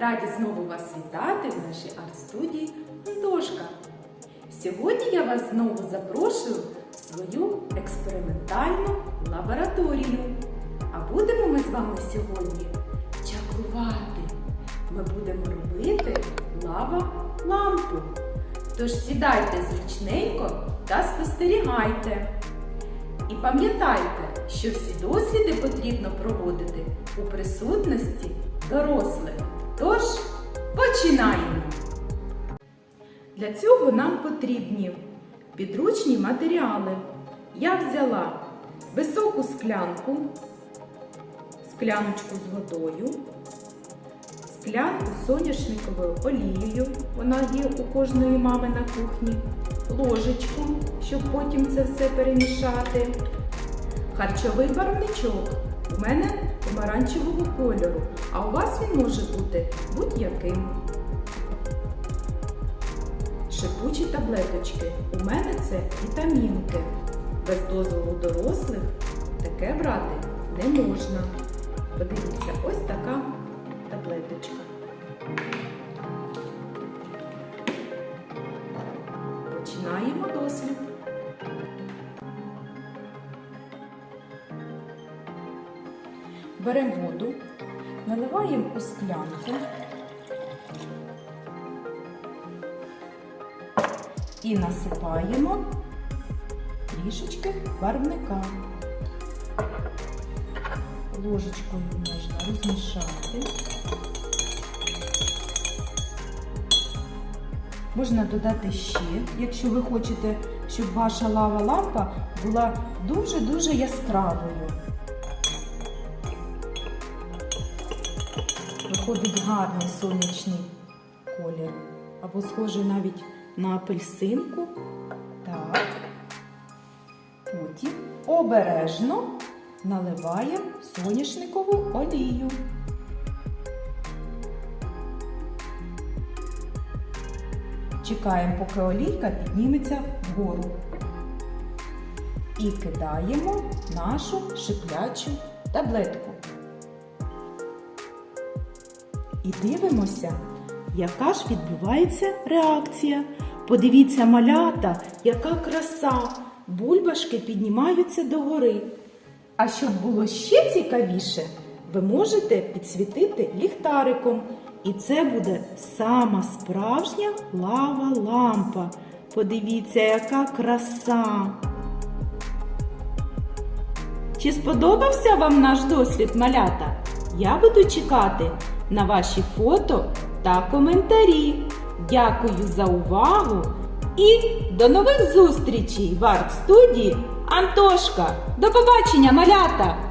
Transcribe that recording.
Раді знову вас вітати в нашій арт-студії Антошка. Сьогодні я вас знову запрошую в свою експериментальну лабораторію. А будемо ми з вами сьогодні чаклувати. Ми будемо робити лава-лампу. Тож сідайте зручненько та спостерігайте. І пам'ятайте, що всі досліди потрібно проводити у присутності дорослих. Тож починаємо! Для цього нам потрібні підручні матеріали. Я взяла високу склянку, скляночку з водою, склянку з соняшниковою олією, вона є у кожної мами на кухні, ложечку, щоб потім це все перемішати, харчовий барвничок. У мене помаранчевого кольору, а у вас він може бути будь-яким. Шипучі таблеточки. У мене це вітамінки. Без дозволу дорослих таке брати не можна. Подивіться, ось така таблеточка. Починаємо дослід. Беремо воду, наливаємо у склянку і насипаємо трішечки барвника. Ложечкою можна розмішати. Можна додати ще, якщо ви хочете, щоб ваша лава лампа була дуже-дуже яскравою. Виходить гарний сонячний колір. Або схожий навіть на апельсинку. Так. Потім обережно наливаємо соняшникову олію. Чекаємо, поки олійка підніметься вгору. І кидаємо нашу шиплячу таблетку. І дивимося, яка ж відбувається реакція. Подивіться, малята, яка краса! Бульбашки піднімаються догори. А щоб було ще цікавіше, ви можете підсвітити ліхтариком. І це буде сама справжня лава лампа. Подивіться, яка краса! Чи сподобався вам наш досвід, малята? Я буду чекати на ваші фото та коментарі. Дякую за увагу і до нових зустрічей в арт-студії Антошка. До побачення, малята!